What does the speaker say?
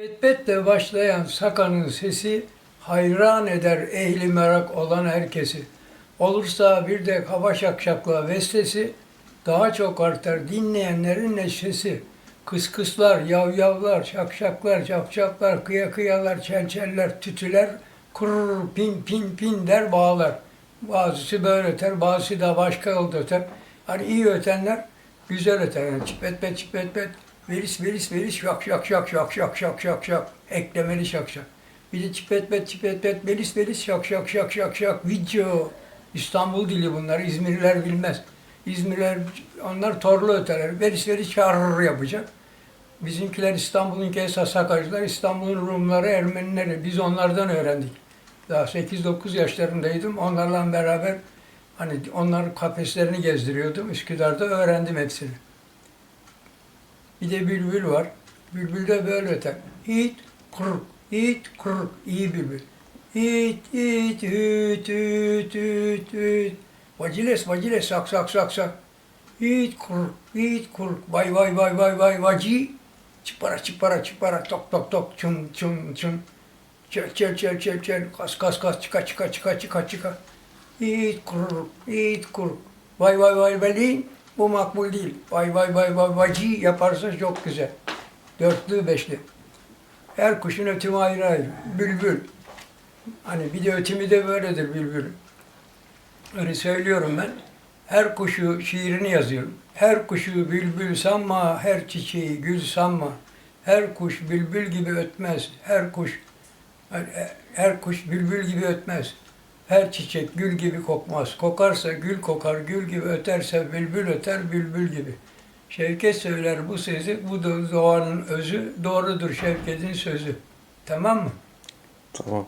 Betbetle başlayan Saka'nın sesi hayran eder ehli merak olan herkesi. Olursa bir de kaba şakşakla vestesi daha çok artar dinleyenlerin neşesi. Kıskıslar, yavyavlar, şakşaklar, şapşaplar, kıya kıyalar, çelçeller, tütüler, kurur pin pin pin der bağlar. Bazısı böyle öter, bazısı da başka yolda öter. Hani iyi ötenler güzel öter. Yani çipet pet çipet pet. Veris veris veris şak şak şak şak şak şak şak şak. Eklemeli şak şak. Bir de çipet pet çipet pet veris veris şak şak şak şak şak. Video. İstanbul dili bunlar. İzmirliler bilmez. İzmirliler onlar torlu öterler. Veris veris çağırır yapacak. Bizimkiler İstanbul'un esas Sakacılar, İstanbul'un Rumları, Ermenileri. Biz onlardan öğrendik. Daha 8-9 yaşlarındaydım. Onlarla beraber hani onların kafeslerini gezdiriyordum. Üsküdar'da öğrendim hepsini. Bir de bülbül var. Bülbül de böyle öter. Hit, kuruk, hit, kuruk. İyi bülbül. Hit, hit, hüt, hüt, hüt, hüt. Vaciles, vaciles, sak, sak, sak, sak. Hit, kuruk, hit, kuruk. Vay, vay, vay, vay, vay, vaci. Çıpara, çıpara, çıpara, tok, tok, tok, çum, çum, çum. Çel, çel, çel, çel, çel. Kas, kas, kas, çıka, çıka, çıka, çıka, çıka. Hit, kuruk, hit, kuruk. Vay, vay, vay, belin. Bu makbul değil. Vay vay vay vay vacı yaparsa çok güzel. Dörtlü beşli. Her kuşun ötümü ayrı ayrı. Bülbül. Hani bir de ötümü de böyledir bülbül. Öyle söylüyorum ben. Her kuşu şiirini yazıyorum. Her kuşu bülbül sanma, her çiçeği gül sanma. Her kuş bülbül gibi ötmez. Her kuş her kuş bülbül gibi ötmez. Her çiçek gül gibi kokmaz. Kokarsa gül kokar, gül gibi öterse bülbül öter, bülbül gibi. Şevket söyler bu sözü, bu doğanın özü, doğrudur Şevket'in sözü. Tamam mı? Tamam.